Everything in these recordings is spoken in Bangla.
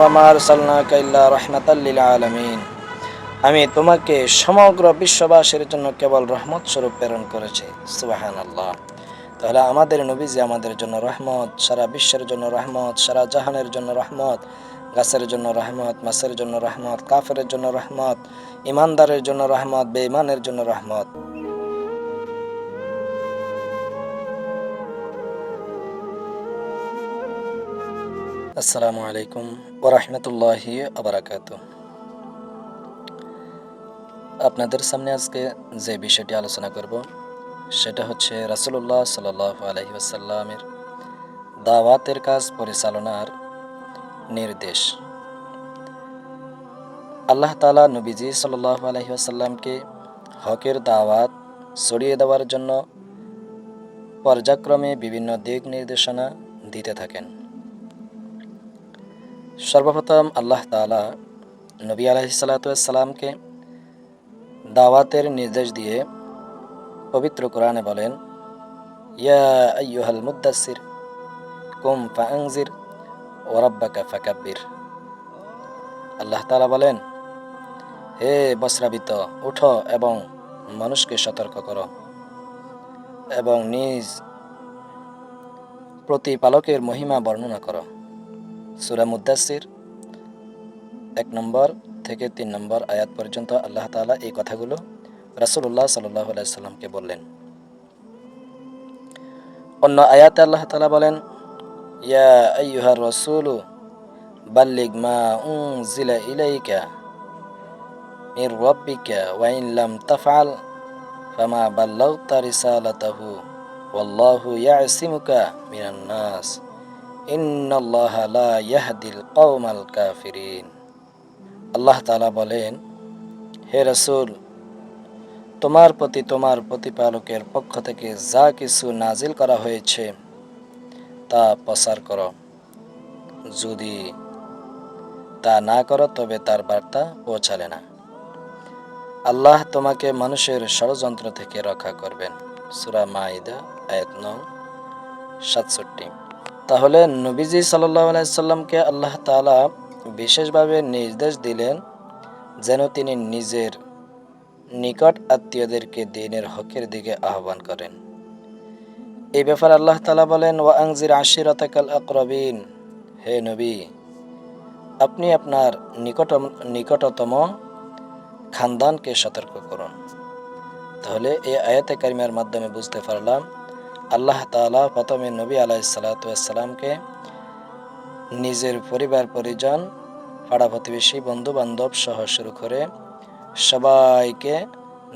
আমার আলমিন আমি তোমাকে সমগ্র বিশ্ববাসীর জন্য কেবল রহমত স্বরূপ প্রেরণ করেছি। সুবাহান আল্লাহ তাহলে আমাদের নবীজি আমাদের জন্য রহমত, সারা বিশ্বের জন্য রহমত, সারা জাহানের জন্য রহমত, গাছের জন্য রহমত, মাছের জন্য রহমত, কাফের জন্য রহমত, ইমানদারের জন্য রহমত, বেঈমানের জন্য রহমত। আসসালামু আলাইকুম ওরহমতুল্লাহি আবরাকাত আপনাদের সামনে আজকে যে বিষয়টি আলোচনা করব, সেটা হচ্ছে রাসুল্লাহ সাল আলহি আসাল্লামের দাওয়াতের কাজ পরিচালনার নির্দেশ। আল্লাহ তালা নবীজি সাল আলহি আসাল্লামকে হকের দাওয়াত ছড়িয়ে দেওয়ার জন্য পর্যায়ক্রমে বিভিন্ন দিক নির্দেশনা দিতে থাকেন। সর্বপ্রথম আল্লাহ তালা নবী আলহিসাল্লাতামকে দাওয়াতের নির্দেশ দিয়ে পবিত্র কোরআনে বলেন, ইয়া মুদাসির কুম ফাংজির ওরাব্বাকা ফাকাব্বির। আল্লাহ তালা বলেন, হে বস্রাবিত উঠো এবং মানুষকে সতর্ক করো এবং নিজ প্রতিপালকের মহিমা বর্ণনা করো। সুরা মুদাসির এক নম্বর থেকে তিন নম্বর আয়াত পর্যন্ত আল্লাহ তালা এই কথাগুলো রাসুল্লাহ সাল্লাহ আলাইসাল্লামকে বললেন। অন্য আয়াতে আল্লাহ তালা বলেন, ইয়া আইয়ুহার রসুলু, বাল্লিগ মা উনজিলা ইলাইকা মির রব্বিকা ওয়াইন লাম তাফআল ফামা বাল্লাগতা রিসালাতাহু, ওয়াল্লাহু ইয়াসিমুকা মিনান নাস। আল্লাহ তালা বলেন, হে রসুল, তোমার প্রতি তোমার প্রতিপালকের পক্ষ থেকে যা কিছু নাজিল করা হয়েছে, তা প্রচার করো। যদি তা না করো, তবে তার বার্তা পৌঁছালে না। আল্লাহ তোমাকে মানুষের ষড়যন্ত্র থেকে রক্ষা করবেন। সুরা মাইদা আয়াত নং সাতষট্টি। তাহলে নবীজি সাল্লাহ আলাইসাল্লামকে আল্লাহ তালা বিশেষভাবে নির্দেশ দিলেন যেন তিনি নিজের নিকট আত্মীয়দেরকে দিনের হকের দিকে আহ্বান করেন। এই ব্যাপারে আল্লাহ তালা বলেন ওয়া আংজির আশিরতাকাল আকরবিন হে নবী, আপনি আপনার নিকট নিকটতম খানদানকে সতর্ক করুন। তাহলে এই আয়াতে কারিমার মাধ্যমে বুঝতে পারলাম আল্লাহ তালা প্রথমে নবী আলাই সালাতামকে নিজের পরিবার, পরিজন, পাড়া প্রতিবেশী বন্ধু বান্ধব সহ শুরু করে সবাইকে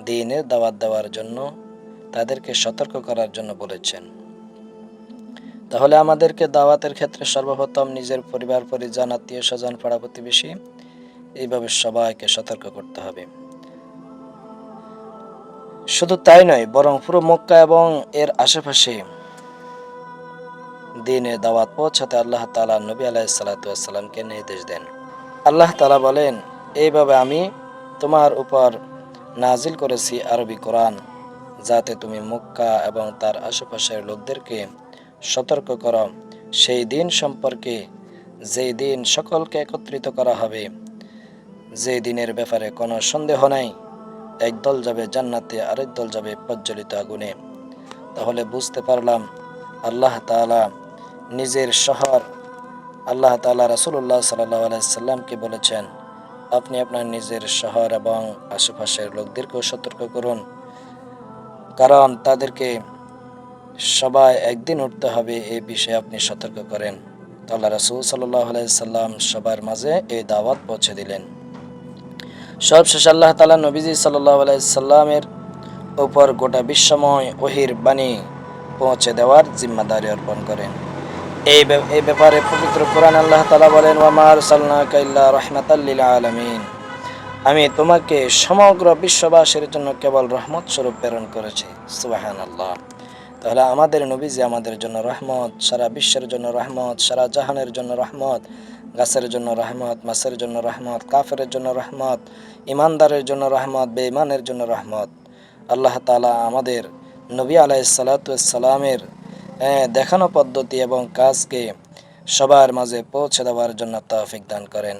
দিনের দাওয়াত দেওয়ার জন্য তাদেরকে সতর্ক করার জন্য বলেছেন। তাহলে আমাদেরকে দাওয়াতের ক্ষেত্রে সর্বপ্রথম নিজের পরিবার, পরিজন, আত্মীয় স্বজন, পাড়া প্রতিবেশী, এইভাবে সবাইকে সতর্ক করতে হবে। শুধু তাই নয়, বরং পুরো মক্কা এবং এর আশেপাশে দিনে দাওয়াত পৌঁছাতে আল্লাহ তালা নবী আলাহ সালাতামকে নির্দেশ দেন। আল্লাহ তালা বলেন, এইভাবে আমি তোমার উপর নাজিল করেছি আরবি কোরআন, যাতে তুমি মক্কা এবং তার আশেপাশের লোকদেরকে সতর্ক করো। সেই দিন সম্পর্কে যেই দিন সকলকে একত্রিত করা হবে যে দিনের ব্যাপারে কোনো সন্দেহ নাই। এক দল যাবে জান্নাতে, আরেক দল যাবে প্রজ্বলিত আগুনে। তাহলে বুঝতে পারলাম, আল্লাহ তালা নিজের শহর, আল্লাহ তালা রাসুল্লাহ সাল্লাহ বলেছেন, আপনি আপনার নিজের শহর এবং আশেপাশের লোকদেরকেও সতর্ক করুন। কারণ তাদেরকে সবাই একদিন উঠতে হবে এই বিষয়ে আপনি সতর্ক করেন। আল্লাহ রাসুল সাল্লাহ সাল্লাম সবার মাঝে এই দাওয়াত পৌঁছে দিলেন। সবশেষ আল্লাহ তালা নবীজি সাল্লাহ সাল্লামের উপর গোটা বিশ্বময় ওহির বাণী পৌঁছে দেওয়ার জিম্মাদারি অর্পণ করেন। এই এই ব্যাপারে পবিত্র কোরআন আল্লাহ তালা বলেন ওয়ামার সাল্লা কাইল্লা রহমাতাল্লিল আলমিন। আমি তোমাকে সমগ্র বিশ্ববাসীর জন্য কেবল রহমত স্বরূপ প্রেরণ করেছি। সুবাহান আল্লাহ তাহলে আমাদের নবীজি আমাদের জন্য রহমত, সারা বিশ্বের জন্য রহমত, সারা জাহানের জন্য রহমত গাছের জন্য রহমত, মাছের জন্য রহমত কাফের জন্য রহমত, ইমানদারের জন্য রহমত, বেঈমানের জন্য রহমত। আল্লাহ তালা আমাদের নবী আলাইসালাতামের দেখানো পদ্ধতি এবং কাজকে সবার মাঝে পৌঁছে দেওয়ার জন্য তৌফিক দান করেন।